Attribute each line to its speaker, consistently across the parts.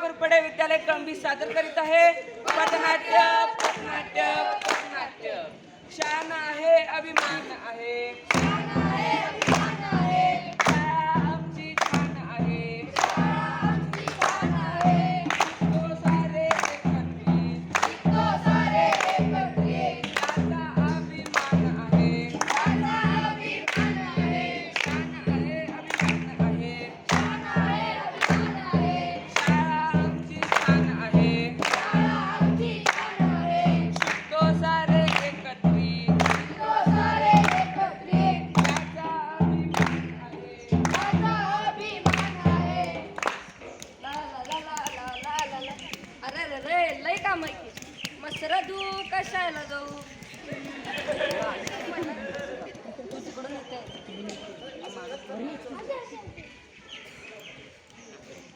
Speaker 1: घोरपडे विद्यालय कळंबी सादर करीत आहे. पथनाट्य पथनाट्य पथनाट्य. शान आहे अभिमान आहे.
Speaker 2: लय काम आहे की मग सरदू कशाला जाऊ तू तिकडून येते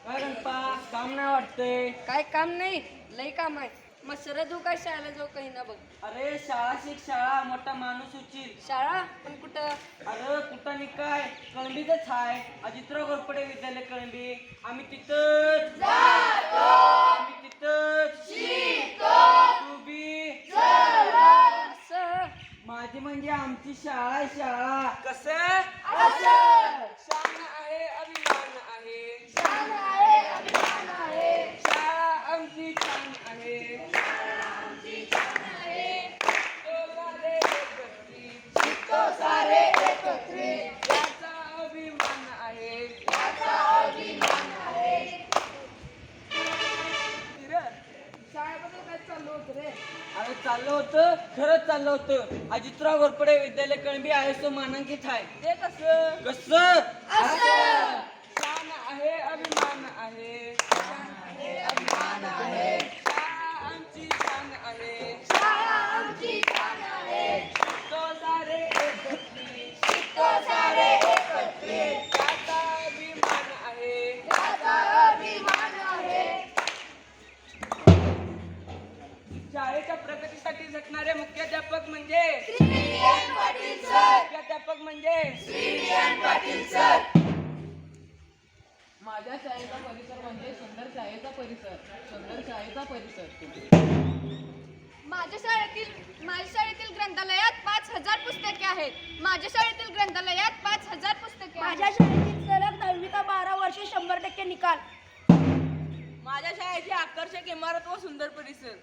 Speaker 1: काय गणपा काम नाही वाटतंय.
Speaker 2: काय काम नाही? लय काम आहे मग सरदू कशाला जाऊ काही ना बघ.
Speaker 1: अरे शाळा शिक शाळा. मोठा माणूस उचील.
Speaker 2: शाळा? पण कुठं?
Speaker 1: अरे कुठं नि काय? कळंबीतच आहे अजितराव घोरपडे विद्यालय कळंबी. आम्ही तिथंच. शाळा आहे, शाळा. कस? शान आहे अभिमान आहे. शाळा आमची छान आहे.
Speaker 2: होतं
Speaker 1: खरंच चाललं होतं. अजितराव घोरपडे विद्यालय कळंबी आहे तो मानांकित आहे.
Speaker 2: ते कसं?
Speaker 1: कस? शान आहे अभिमान आहे. शाळेच्या प्रगतीसाठी झटणारे मुख्याध्यापक म्हणजे मुख्याध्यापक म्हणजे
Speaker 3: माझ्या शाळेचा परिसर म्हणजे सुंदर शाळेचा परिसर. सुंदर शाळेचा परिसर.
Speaker 4: माझ्या शाळेतील माझ्या शाळेतील ग्रंथालयात पाच हजार पुस्तके आहेत. माझ्या शाळेतील ग्रंथालयात पाच हजार पुस्तके
Speaker 5: माझ्या शाळेतील सलग दहावी का बारा वर्षे शंभर टक्के निकाल.
Speaker 1: माझ्या शाळेची आकर्षक इमारत व सुंदर परिसर.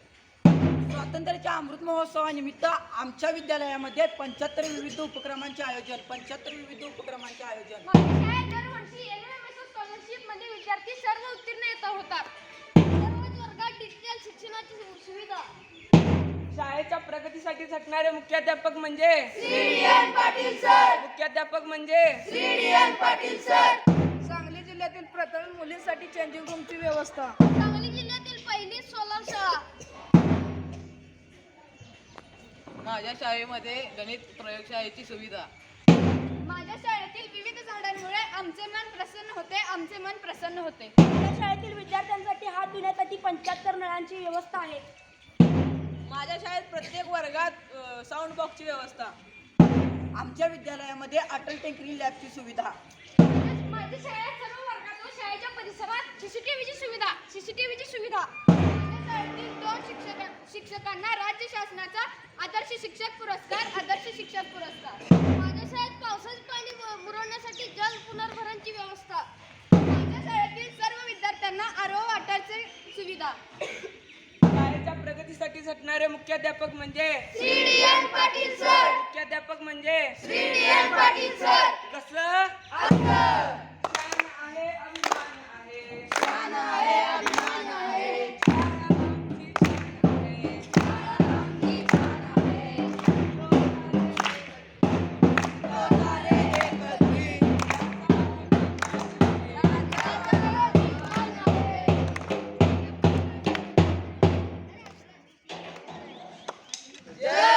Speaker 6: स्वातंत्र्याच्या अमृत महोत्सवानिमित्त आमच्या विद्यालयामध्ये पंच्याहत्तर विविध उपक्रमांचे आयोजन पंच्याहत्तर विविध उपक्रमांचे आयोजन.
Speaker 4: शाळेत दरवर्षी एनएमएस स्कॉलरशिपमध्ये विद्यार्थी सर्व उत्तीर्ण येत होतात. सर्वच वर्गात डिजिटल शिक्षणाची सु- सुविधा.
Speaker 1: शाळेच्या प्रगतीसाठी झटणारे मुख्याध्यापक म्हणजे मुख्याध्यापक म्हणजे
Speaker 2: सांगली जिल्ह्यातील प्रथम मुलींसाठी चेंजिंग रूमची व्यवस्था.
Speaker 4: सांगली जिल्ह्यातील पहिली सोलर शाळा.
Speaker 3: माझ्या शाळेमध्ये गणित प्रयोगशाळेची सुविधा.
Speaker 4: माझ्या शाळेतील विविध झाडांमुळे आमचे मन प्रसन्न होते आमचे मन प्रसन्न होते.
Speaker 5: माझ्या शाळेतील विद्यार्थ्यांसाठी हात धुण्यासाठी पंच्याहत्तर नळांची व्यवस्था आहे.
Speaker 1: माझ्या शाळेत प्रत्येक वर्गात साऊंड बॉक्सची व्यवस्था.
Speaker 6: आमच्या विद्यालयामध्ये अटल टेंकरिंग लॅबची सुविधा.
Speaker 4: माझ्या शाळेत सर्व वर्गात व शाळेच्या परिसरात सीसीटीव्हीची सुविधा सीसीटीव्हीची सुविधा. दोन शिक्षक शिक्षकांना राज्य शासनाचा आदर्श शिक्षक पुरस्कार आदर्श शिक्षक पुरस्कार. माझ्या शाळेत पावसाचे पाणी मुरवण्यासाठी जल पुनर्भरणची व्यवस्था. माझ्या शाळेतील सर्व विद्यार्थ्यांना आरो वाटरची सुविधा.
Speaker 1: शाळेच्या प्रगतीसाठी झटणारे मुख्याध्यापक म्हणजे?
Speaker 4: पाटील सर.
Speaker 1: मुख्याध्यापक म्हणजे?
Speaker 4: पाटील सर.
Speaker 1: कसलं? शान Yeah.